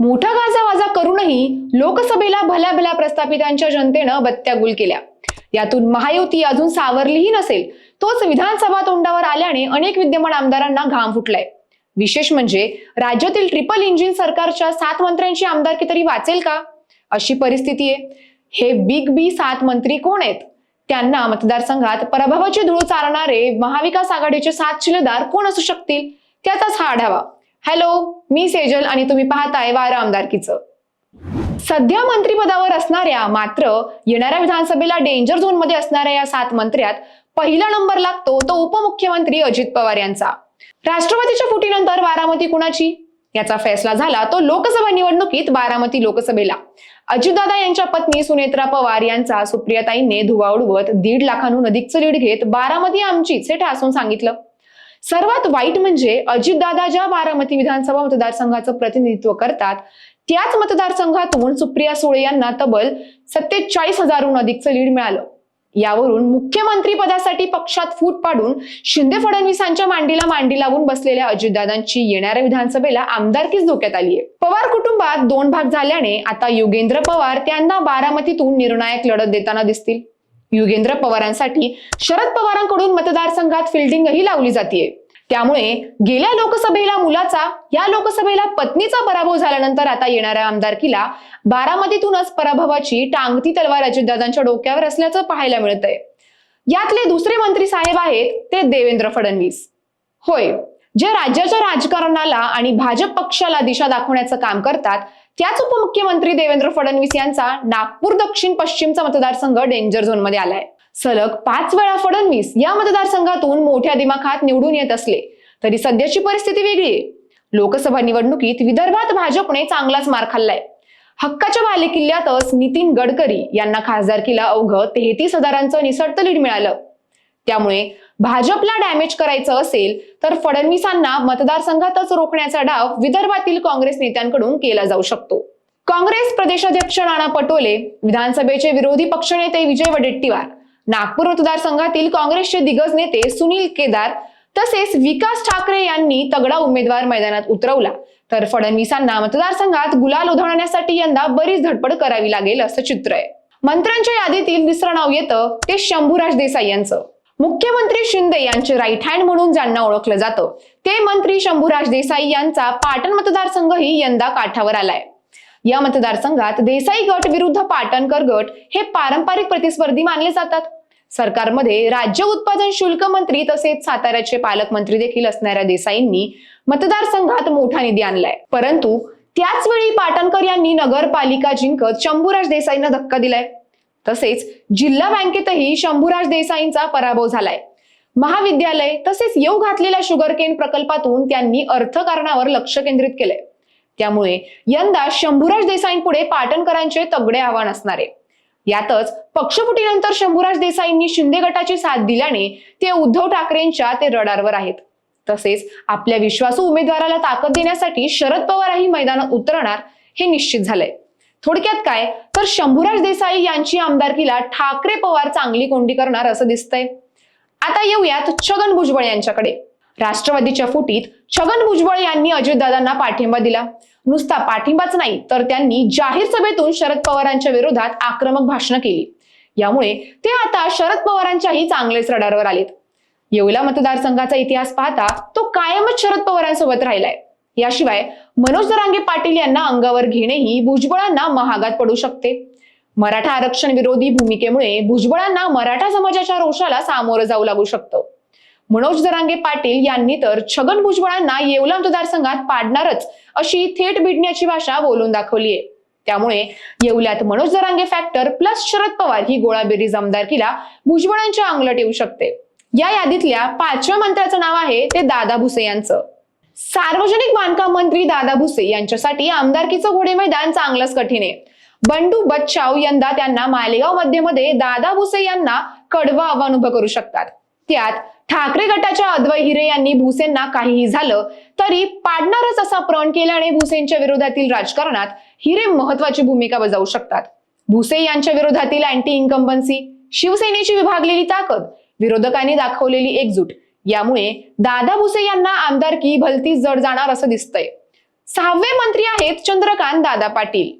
मोठा गाजावाजा करूनही लोकसभेला भल्या भल्या प्रस्थापितांच्या जनतेनं बत्त्यागुल केल्या. यातून महायुती अजून सावरलीही नसेल तोच विधानसभा तोंडावर आल्याने अनेक विद्यमान आमदारांना घाम फुटलाय. विशेष म्हणजे राज्यातील ट्रिपल इंजिन सरकारच्या सात मंत्र्यांची आमदारकी तरी वाचेल का? अशी परिस्थिती आहे. हे बिग बी सात मंत्री कोण आहेत? त्यांना मतदारसंघात पराभवाची धूळ चालणारे महाविकास आघाडीचे सात शिलेदार कोण असू शकतील? त्याचाच हा आढावा. हॅलो मी सेजल आणि तुम्ही पाहताय वारा आमदारकीचं. सध्या मंत्रिपदावर असणाऱ्या मात्र येणाऱ्या विधानसभेला डेंजर झोनमध्ये असणाऱ्या या सात मंत्र्यात पहिला नंबर लागतो तो उपमुख्यमंत्री अजित पवार यांचा. राष्ट्रवादीच्या फुटीनंतर बारामती कुणाची? याचा फैसला झाला तो लोकसभा निवडणुकीत बारामती लोकसभेला. अजितदादा यांच्या पत्नी सुनेत्रा पवार यांचा सुप्रियाताईंनी धुवा उडवत दीड लाखांहून अधिकचं लीड घेत बारामती आमचीच हे ठासून सांगितलं. सर्वात वाईट म्हणजे अजितदादा ज्या बारामती विधानसभा मतदारसंघाचं प्रतिनिधित्व करतात त्याच मतदारसंघातून सुप्रिया सुळे यांना तब्बल सत्तेचाळीस हजारहून अधिकचं लीड मिळालं. यावरून मुख्यमंत्री पदासाठी पक्षात फूट पाडून शिंदे फडणवीसांच्या मांडीला मांडी लावून बसलेल्या अजितदादांची येणाऱ्या विधानसभेला आमदारकीच धोक्यात आली आहे. पवार कुटुंबात दोन भाग झाल्याने आता युगेंद्र पवार त्यांना बारामतीतून निर्णायक लढत देताना दिसतील. युगेंद्र पवारांसाठी शरद पवारांकडून मतदारसंघात फिल्डिंगही लावली जाते त्यामुळे गेल्या लोकसभेला मुलाचा या लोकसभेला पत्नीचा पराभव झाल्यानंतर आता येणाऱ्या आमदारकीला बारामतीतूनच पराभवाची टांगती तलवार अजितदादांच्या डोक्यावर असल्याचं पाहायला मिळतंय. यातले दुसरे मंत्री साहेब आहेत ते देवेंद्र फडणवीस. होय जे राज्याच्या राजकारणाला आणि भाजप पक्षाला दिशा दाखवण्याचं काम करतात त्याच उपमुख्यमंत्री देवेंद्र फडणवीस यांचा नागपूर दक्षिण पश्चिमचा मतदारसंघ डेंजर झोनमध्ये आलाय. सलग पाच वेळा फडणवीस या मतदारसंघातून मोठ्या दिमाखात निवडून येत असले तरी सध्याची परिस्थिती वेगळी आहे. लोकसभा निवडणुकीत विदर्भात भाजपने चांगलाच मार खाल्लाय. हक्काच्या बालेकिल्ल्यातच नितीन गडकरी यांना खासदारकीला अवघं तेहतीस हजारांचं निसटतं लीड मिळालं. त्यामुळे भाजपला डॅमेज करायचं असेल तर फडणवीसांना मतदारसंघातच रोखण्याचा डाव विदर्भातील काँग्रेस नेत्यांकडून केला जाऊ शकतो. काँग्रेस प्रदेशाध्यक्ष नाना पटोले विधानसभेचे विरोधी पक्षनेते विजय वडेट्टीवार नागपूर मतदारसंघातील काँग्रेसचे दिग्गज नेते सुनील केदार तसेच विकास ठाकरे यांनी तगडा उमेदवार मैदानात उतरवला. तर फडणवीसांना मतदारसंघात गुलाल उधळण्यासाठी यंदा बरीच धडपड करावी लागेल असं चित्र आहे. मंत्र्यांच्या यादीतील दुसरं नाव येतं ते शंभूराज देसाई यांचं. मुख्यमंत्री शिंदे यांचे राईट हँड म्हणून ज्यांना ओळखलं जातं ते मंत्री शंभूराज देसाई यांचा पाटण मतदारसंघही यंदा काठावर आलाय. या मतदारसंघात देसाई गट विरुद्ध पाटणकर गट हे पारंपरिक प्रतिस्पर्धी मानले जातात. सरकारमध्ये राज्य उत्पादन शुल्क मंत्री तसेच साताऱ्याचे पालकमंत्री देखील असणाऱ्या देसाईंनी मतदारसंघात मोठा निधी आणलाय. परंतु त्याचवेळी पाटणकर यांनी नगरपालिका जिंकत शंभूराज देसाईंना धक्का दिलाय. तसेच जिल्हा बँकेतही शंभूराज देसाईंचा पराभव झालाय. महाविद्यालय तसेच येऊ घातलेल्या शुगरकेन प्रकल्पातून त्यांनी अर्थकारणावर लक्ष केंद्रित केलंय. त्यामुळे यंदा शंभूराज देसाईंपुढे पाटणकरांचे तगडे आव्हान असणार. आहे यातच पक्षफुटीनंतर शंभूराज देसाईंनी शिंदे गटाची साथ दिल्याने ते उद्धव ठाकरेंच्या ते रडारवर आहेत. तसेच आपल्या विश्वासू उमेदवाराला ताकद देण्यासाठी शरद पवारही मैदानात उतरणार हे निश्चित झालंय. थोडक्यात काय? तर शंभूराज देसाई यांची आमदारकीला ठाकरे पवार चांगली कोंडी करणार असं दिसतंय. आता येऊयात छगन भुजबळ यांच्याकडे. राष्ट्रवादीच्या फुटीत छगन भुजबळ यांनी अजितदादांना पाठिंबा दिला. नुसता पाठिंबाच नाही तर त्यांनी जाहीर सभेतून शरद पवारांच्या विरोधात आक्रमक भाषणं केली. यामुळे ते आता शरद पवारांच्याही चांगलेच रडारवर आलेत. येवला मतदारसंघाचा इतिहास पाहता तो कायमच शरद पवारांसोबत राहिलाय. याशिवाय मनोज दरांगे पाटील यांना अंगावर घेणेही भुजबळांना महागात पडू शकते. मराठा आरक्षण विरोधी भूमिकेमुळे भुजबळांना मराठा समाजाच्या रोषाला सामोरं जाऊ लागू शकतं. मनोज दरांगे पाटील यांनी तर छगन भुजबळांना येवला मतदारसंघात पाडणारच अशी थेट भिडण्याची भाषा बोलून दाखवली आहे त्यामुळे येवल्यात मनोज दरांगे फॅक्टर प्लस शरद पवार ही गोळाबेरीज आमदारकीला भुजबळांच्या अंगलट येऊ शकते. या यादीतल्या पाचव्या मंत्र्याचं नाव आहे ते दादा भुसे यांचं. सार्वजनिक बांधकाम मंत्री दादा भुसे यांच्यासाठी आमदारकीचं घोडे मैदान चांगलंच कठीण आहे. बंडू बच्चाव यंदा त्यांना मालेगाव मध्येमध्ये दादा भुसे यांना कडवं आव्हान उभं करू शकतात. त्यात ठाकरे गटाच्या अद्वय हिरे यांनी भुसेंना काहीही झालं तरी पाडणारच असा प्रण केल्याने भुसेंच्या विरोधातील राजकारणात हिरे महत्वाची भूमिका बजावू शकतात. भुसे यांच्या विरोधातील अँटी इन्कम्बन्सी शिवसेनेची विभागलेली ताकद विरोधकांनी दाखवलेली एकजूट यामुळे दादा भुसे यांना आमदारकी भलतीच जड जाणार असं दिसतंय. सहावे मंत्री आहेत चंद्रकांत दादा पाटील.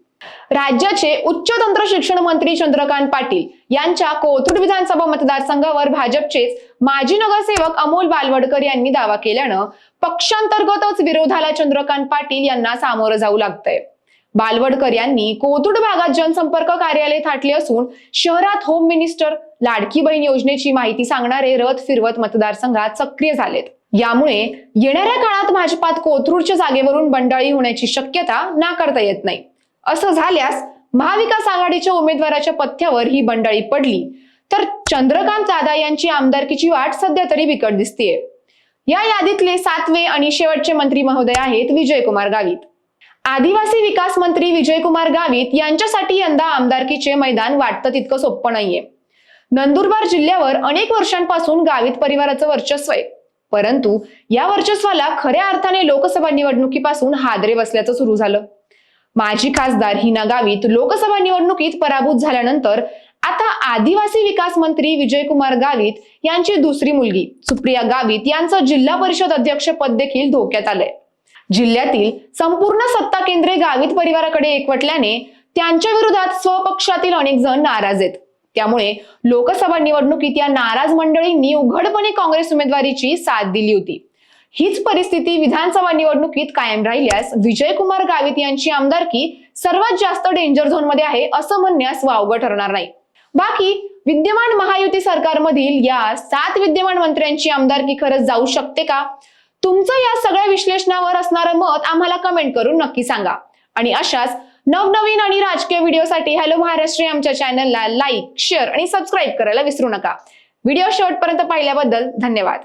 राज्याचे उच्च तंत्र शिक्षण मंत्री चंद्रकांत पाटील यांच्या कोथरूड विधानसभा मतदारसंघावर भाजपचेच माजी नगरसेवक अमोल बालवडकर यांनी दावा केल्यानं पक्षांतर्गतच विरोधाला चंद्रकांत पाटील यांना सामोरं जाऊ लागतंय. बालवडकर यांनी कोथरूड भागात जनसंपर्क कार्यालय थाटले असून शहरात होम मिनिस्टर लाडकी बहीण योजनेची माहिती सांगणारे रथ फिरवत मतदारसंघात सक्रिय झालेत. यामुळे येणाऱ्या काळात भाजपात कोथरूडच्या जागेवरून बंडाळी होण्याची शक्यता नाकारता येत नाही. असं झाल्यास महाविकास आघाडीच्या उमेदवाराच्या पथ्यावर ही बंडाळी पडली. तर चंद्रकांत दादा यांची आमदारकीची वाट सध्या तरी बिकट दिसतीये. या यादीतले सातवे आणि शेवटचे मंत्री महोदय आहेत विजयकुमार गावित. आदिवासी विकास मंत्री विजयकुमार गावित यांच्यासाठी यंदा आमदारकीचे मैदान वाटतं तितकं सोपं नाहीये. नंदुरबार जिल्ह्यावर अनेक वर्षांपासून गावित परिवाराचं वर्चस्व आहे. परंतु या वर्चस्वाला खऱ्या अर्थाने लोकसभा निवडणुकीपासून हादरे बसल्याचं सुरू झालं. माजी खासदार हिना गावित लोकसभा निवडणुकीत पराभूत झाल्यानंतर आता आदिवासी विकास मंत्री विजयकुमार गावित यांची दुसरी मुलगी सुप्रिया गावित यांचं जिल्हा परिषद अध्यक्षपद देखील धोक्यात आलंय. जिल्ह्यातील संपूर्ण सत्ता केंद्रे गावित परिवाराकडे एकवटल्याने त्यांच्या विरोधात स्वपक्षातील अनेक जण नाराज आहेत. त्यामुळे लोकसभा निवडणुकीत या नाराज मंडळींनी उघडपणे काँग्रेस उमेदवारीची साथ दिली होती. हीच परिस्थिती विधानसभा निवडणुकीत कायम राहिल्यास विजयकुमार गावित यांची आमदारकी सर्वात जास्त डेंजर झोनमध्ये आहे असं म्हणण्यास वावगं ठरणार नाही. बाकी विद्यमान महायुती सरकारमधील या सात विद्यमान मंत्र्यांची आमदारकी खरंच जाऊ शकते का? तुमचं या सगळ्या विश्लेषणावर असणारं मत आम्हाला कमेंट करून नक्की सांगा. आणि अशाच नवनवीन आणि राजकीय व्हिडिओसाठी हॅलो महाराष्ट्र आमच्या चॅनलला लाईक शेअर आणि सबस्क्राईब करायला विसरू नका. व्हिडिओ शेवटपर्यंत पाहिल्याबद्दल धन्यवाद.